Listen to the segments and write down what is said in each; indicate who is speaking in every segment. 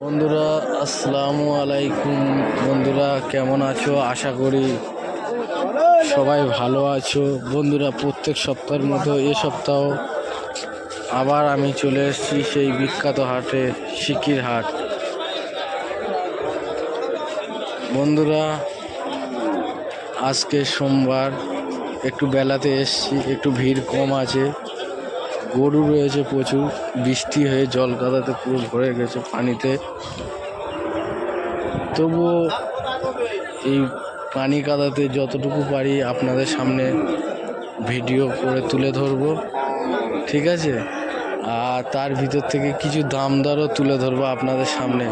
Speaker 1: বন্ধুরা, আসসালামু আলাইকুম। বন্ধুরা, কেমন আছো? আশা করি সবাই ভালো আছো। বন্ধুরা, প্রত্যেক সপ্তাহের মতো এ সপ্তাহ আবার আমি চলে এসেছি সেই বিখ্যাত হাটে, সিকির হাট। বন্ধুরা, আজকে সোমবার, একটু বেলাতে এসছি, একটু ভিড় কম আছে। গরু রয়েছে প্রচুর, বৃষ্টি হয়ে জল কাদাতে পুরো ভরে গেছে পানিতে। তবুও এই পানি কাদাতে যতটুকু পারি আপনাদের সামনে ভিডিও করে তুলে ধরবো, ঠিক আছে? আর তার ভিতর থেকে কিছু দাম দরও তুলে ধরবো আপনাদের সামনে।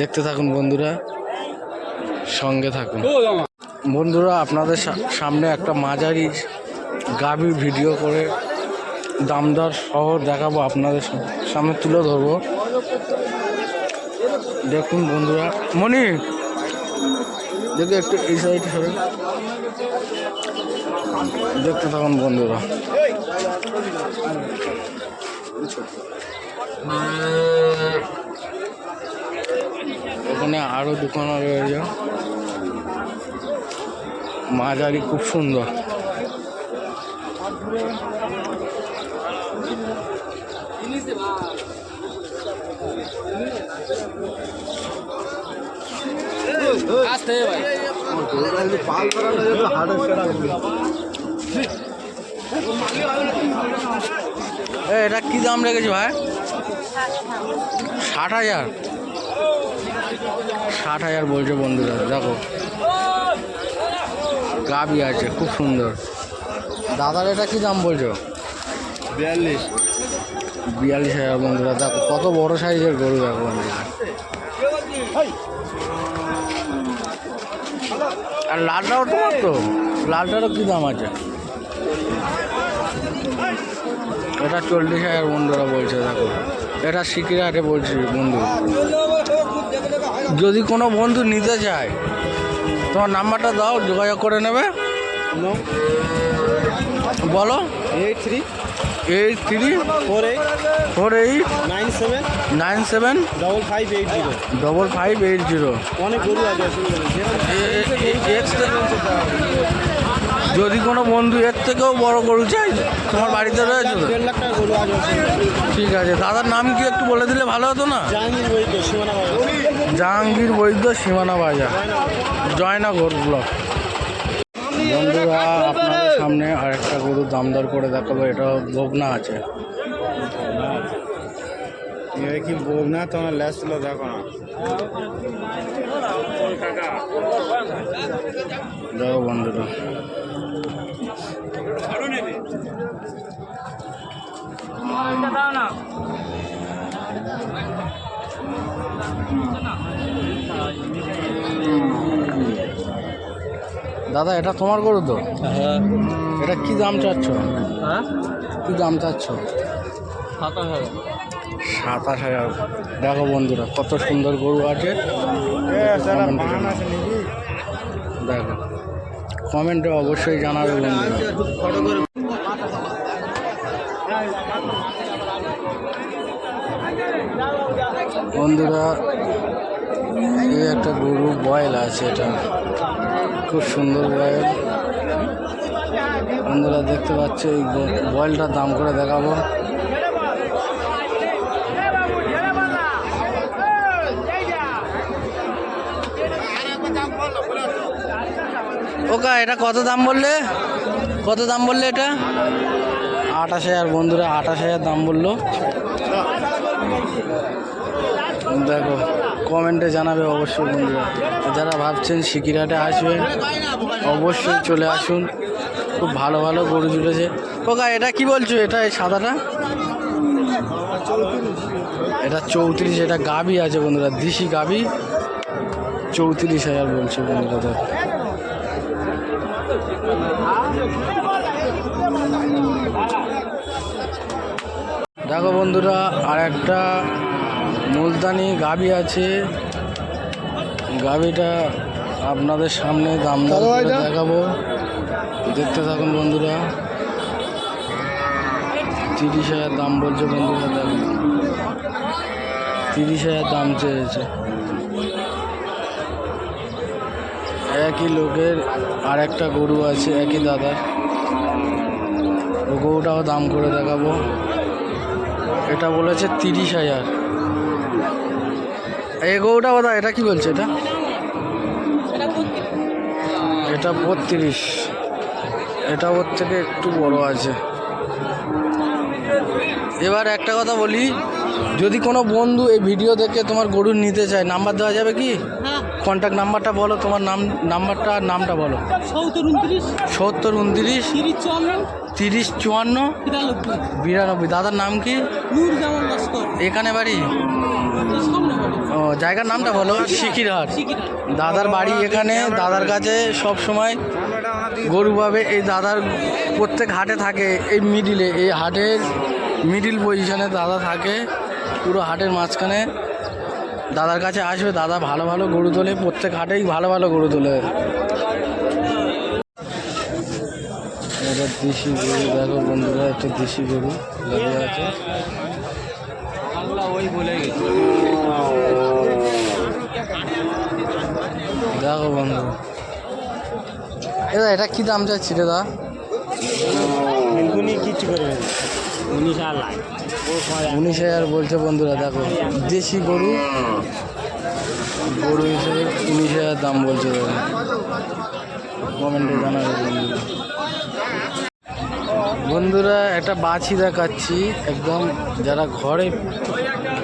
Speaker 1: দেখতে থাকুন বন্ধুরা, সঙ্গে থাকুন। বন্ধুরা, আপনাদের সামনে একটা মাঝারি গাভীর ভিডিও করে দামদার শহর দেখাবো আপনাদের সাম- সামনে তুলে ধরবো। দেখুন বন্ধুরা। মনি! দেখি একটু এই সাইডে সরে। দেখতে থাকুন বন্ধুরা। ওখানে আরও দোকান রয়েছে মাঝারি খুব সুন্দর। এটা কি দাম রেখেছে ভাই? ষাট হাজার। ষাট হাজার বলছে বন্ধুরা, দেখো। গাবি আছে, খুব সুন্দর। দাদার এটা কি দাম বলছো?
Speaker 2: বিয়াল্লিশ।
Speaker 1: বিয়াল্লিশ হাজার বন্ধুরা দেখো কত বড় সাইজের গরু দেখো আর লালটাও তোমার তো? লালটারও কী দাম আছে? এটা চল্লিশ হাজার বন্ধুরা বলছে, দেখো। এটা সিকিরহাটে বলছি বন্ধু। যদি কোনো বন্ধু নিতে চায়, তোমার নাম্বারটা দাও, যোগাযোগ করে নেবে। বলো।
Speaker 2: Eight three
Speaker 1: eight three
Speaker 2: four eight
Speaker 1: four eight
Speaker 2: nine seven
Speaker 1: nine seven
Speaker 2: double five eight zero
Speaker 1: double five eight zero
Speaker 2: অনেক গরু আছে
Speaker 1: যদি কোনো বন্ধু এর থেকেও বড় গরু চাই তোমার বাড়িতে রয়েছে ঠিক আছে। দাদার নাম কি একটু বলে দিলে ভালো হতো না?
Speaker 2: জাহাঙ্গীর বই তো সীমানা বাজার।
Speaker 1: জাহাঙ্গীর বৈদ্য সীমানা বাজার। জয়নগর ব্লক। বন্ধুরা আপনাদের সামনে আরেকটা গরু দামদর করে দেখাবো এটা বগনা আছে।
Speaker 2: কি বল না তোমার ল্যাস ছিল দেখো না।
Speaker 1: দেখো বন্ধুরা। দাদা এটা তোমার গরু তো?
Speaker 2: হ্যাঁ।
Speaker 1: এটা কি দাম চাচ্ছ?
Speaker 2: হ্যাঁ?
Speaker 1: কি দাম চাচ্ছ?
Speaker 2: সাতাশ হাজার।
Speaker 1: সাতাশ হাজার। দেখো বন্ধুরা কত সুন্দর গরু আছে। দেখো কমেন্টে অবশ্যই জানাবে বন্ধুরা। বন্ধুরা এই একটা গরু বয়েল আছে এটা। খুব সুন্দর বয়েল বন্ধুরা দেখতে পাচ্ছ, এই বয়েলটার দাম করে দেখাবো। ওকা, এটা কত দাম বললে? কত দাম বললে এটা? আঠাশ হাজার, বন্ধুরা আঠাশ হাজার দাম বলল। দেখো কমেন্টে জানাবে অবশ্যই বন্ধুরা। যারা ভাবছেন সিকিরহাটে আসবেন অবশ্যই চলে আসুন। খুব ভালো ভালো গরু জুটেছে ওকা এটা কি বলছো? এটা এই সাদাটা? এটা চৌত্রিশ, এটা গাবি আছে বন্ধুরা, দিশি গাবি। চৌত্রিশ হাজার বলছে বন্ধুরা দেখো বন্ধুরা, আর একটা মুলতানি গাবি আছে। গাবিটা আপনাদের সামনে দাম দেখাবো। দেখতে থাকুন বন্ধুরা। তিরিশ হাজার দাম বলছে বন্ধুরা দেখো তিরিশ হাজার দাম চেয়েছে। একই লোকের আর একটা গরু আছে একই দাদার। ও গরুটাও দাম করে দেখাবো। এটা বলেছে তিরিশ হাজার। এই গরুটা দাদা এটা কি বলছে এটা? এটা বত্রিশ। এটা ওর থেকে একটু বড় আছে। এবার একটা কথা বলি, যদি কোনো বন্ধু এই ভিডিও দেখে তোমার গরু নিতে চায় নাম্বার দেওয়া যাবে কি?
Speaker 3: হ্যাঁ।
Speaker 1: কন্ট্যাক্ট নাম্বারটা বলো তোমার নাম নাম্বারটা আর নামটা বলো।
Speaker 3: সত্তর উনত্রিশ
Speaker 1: সত্তর উনত্রিশ
Speaker 3: তিরিশ চুয়ান্ন
Speaker 1: তিরিশ চুয়ান্ন
Speaker 3: বিরানব্বই।
Speaker 1: দাদার নাম কি? এখানে বাড়ি? ও জায়গার নামটা বলো শিকিরহাট
Speaker 3: শিকিরা
Speaker 1: দাদার বাড়ি এখানে দাদার কাছে সব সময় গরু পাবে। এই দাদার প্রত্যেক হাটে থাকে এই মিডিলে এই হাটের মিডিল পজিশনে দাদা থাকে। পুরো হাটের মাঝখানে দাদার কাছে আসবে, দাদা ভালো ভালো গরু তোলে, প্রত্যেক হাটেই ভালো ভালো গরু তোলে। দেশি গরু, দেখো বন্ধুরা একটা দেশি গরু আছে। দেখো বন্ধু। এটা কি দাম চাচ্ছি রে দা?
Speaker 2: উনি সালাই
Speaker 1: উনিশ হাজার বলছে বন্ধুরা, দেখো, দেশি গরু। গরু হিসেবে উনিশ হাজার দাম বলছে কমেন্টে জানাবে বন্ধুরা। বন্ধুরা, একটা বাছি দেখাচ্ছি। একদম যারা ঘরে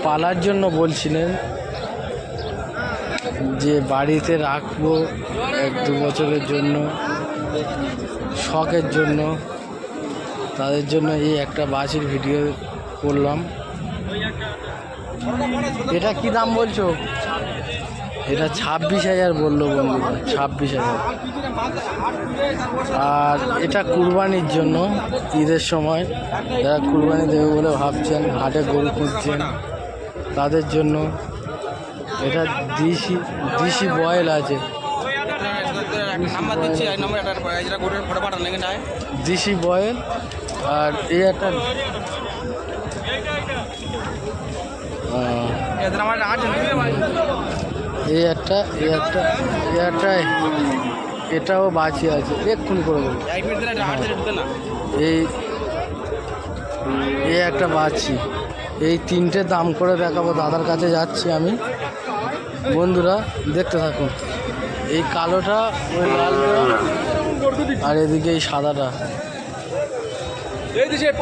Speaker 1: পালার জন্য বলছিলেন যে বাড়িতে রাখব এক দু বছরের জন্য, শখের জন্য তাদের জন্য এই একটা বাছির ভিডিও করলাম। এটা কি দাম বলছো? এটা ছাব্বিশ হাজার বলল বন্ধুরা, ছাব্বিশ হাজার। আর এটা কুরবানির জন্য ঈদের সময়। যারা কুরবানি দেবে বলে ভাবছেন, হাটে গরু খুঁজছেন, তাদের জন্য এটা দিশি দিশি বয়েল আছে।
Speaker 2: নাম্বার
Speaker 1: দিশি বয়েল আর এই একটা এই একটা এই একটা এই একটা, এটাও বাঁচি আছে। এক্ষুনি করে দেবো।
Speaker 2: না
Speaker 1: এই এই একটা বাছি এই তিনটে দাম করে দেখাবো। দাদার কাছে যাচ্ছি আমি। বন্ধুরা, দেখতে থাকুন। এই কালোটা ওই লালটা আর এদিকে এই সাদাটা।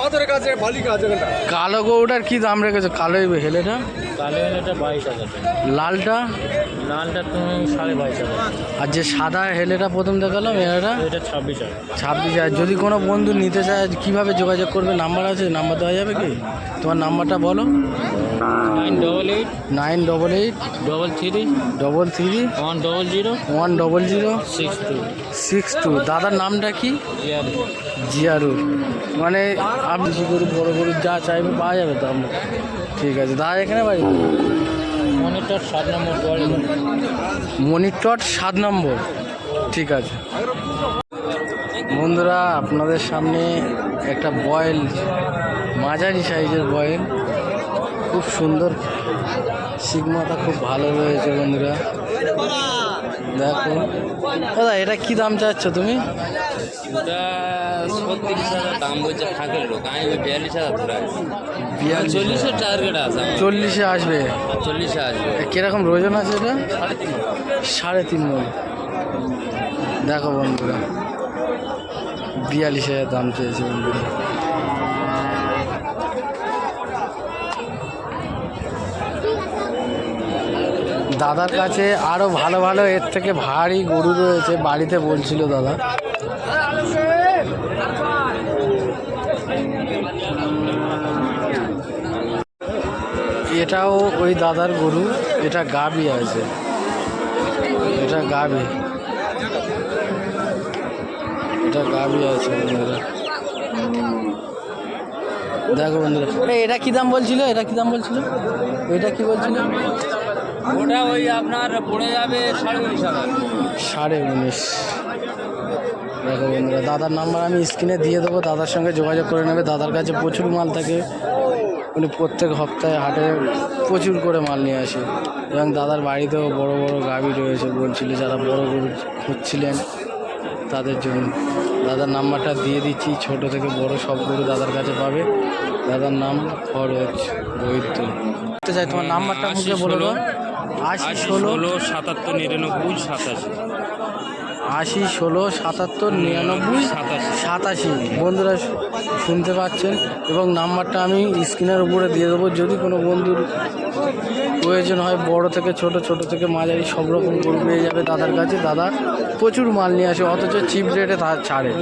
Speaker 2: পাথরের কাছে বালি কাছে
Speaker 1: কালো গৌটার কি দাম রেখেছো? কালো হেলেটা?
Speaker 2: কালো এটা বাইশ হাজার
Speaker 1: লালটা?
Speaker 2: লালটা তুমি সাড়ে বাইশ হাজার
Speaker 1: আর যে সাদা হেলেটা প্রথম দেখালাম এটা
Speaker 2: এটা ছাব্বিশ হাজার
Speaker 1: ছাব্বিশ হাজার। যদি কোনো বন্ধু নিতে চায় কীভাবে যোগাযোগ করবে? নাম্বার আছে? নাম্বার দেওয়া যাবে কি? তোমার নাম্বারটা বলো।
Speaker 2: Nine double eight
Speaker 1: nine double eight
Speaker 2: double three
Speaker 1: double three
Speaker 2: one double zero
Speaker 1: one double zero
Speaker 2: six two
Speaker 1: six two দাদার নামটা কি? জিয়ারুর মানে আপনি কি গরু বড় গরু যা চাইবে পাওয়া যাবে তো আমরা। ঠিক আছে দাদা এখানে বাড়ি
Speaker 2: মনিটর সাত নম্বর
Speaker 1: মনিটর সাত নম্বর। ঠিক আছে। বন্ধুরা আপনাদের সামনে একটা বয়েল মাঝারি সাইজের বয়েল। খুব সুন্দর। সিগমাটা খুব ভালো রয়েছে বন্ধুরা। দেখো। দাদা এটা কি দাম চাচ্ছ তুমি?
Speaker 4: ওটা ছত্রিশ হাজার দাম বলছে থাকের লোক আমি বিয়াল্লিশ হাজার ধরে চল্লিশের টার্গেট আছে
Speaker 1: চল্লিশে আসবে?
Speaker 4: চল্লিশে আসবে।
Speaker 1: কীরকম ওজন আছে এটা?
Speaker 4: সাড়ে তিন
Speaker 1: সাড়ে তিন মন। দেখো বন্ধুরা। বিয়াল্লিশ হাজার দাম চেয়েছে বন্ধুরা। দাদার কাছে আরও ভালো ভালো এর থেকে ভারী গরু রয়েছে বাড়িতে বলছিল দাদা। এটাও ওই দাদার গরু এটা গাবি আছে। এটা গাবি এটা গাবি আছে দেখো বন্ধুরা। এটা কি দাম বলছিল? এটা কি দাম বলছিল? এটা কি বলছিল?
Speaker 4: ওটা ওই আপনার পড়ে যাবে সাড়ে উনিশ হাজার।
Speaker 1: সাড়ে উনিশ। দেখো বন্ধুরা দাদার নাম্বার আমি স্ক্রিনে দিয়ে দেবো দাদার সঙ্গে যোগাযোগ করে নেবে। দাদার কাছে প্রচুর মাল থাকে। উনি প্রত্যেক সপ্তাহে হাটে প্রচুর করে মাল নিয়ে আসে। এবং দাদার বাড়িতেও বড় বড় গাভি রয়েছে বলছিল যারা বড় গরু খুঁজছিলেন তাদের জন্য। দাদার নাম্বারটা দিয়ে দিচ্ছি ছোট থেকে বড় সব গরু দাদার কাছে পাবে। দাদার নাম খরচ বৈদ্য। চাই তোমার নাম্বারটা মুখে বলে দাও। আশি ষোলো
Speaker 4: সাতাত্তর নিরানব্বই সাতাশি।
Speaker 1: আশি ষোলো সাতাত্তর নিরানব্বই
Speaker 4: সাতাশি।
Speaker 1: সাতাশি। বন্ধুরা শুনতে পাচ্ছেন এবং নাম্বারটা আমি স্ক্রিনের উপরে দিয়ে দেবো। যদি কোনো বন্ধুর প্রয়োজন হয় বড় থেকে ছোট ছোট থেকে মাঝারি সব রকম গরু পেয়ে যাবে দাদার কাছে। দাদা প্রচুর মাল নিয়ে আসে অথচ চিপ রেটে তা ছাড়ে।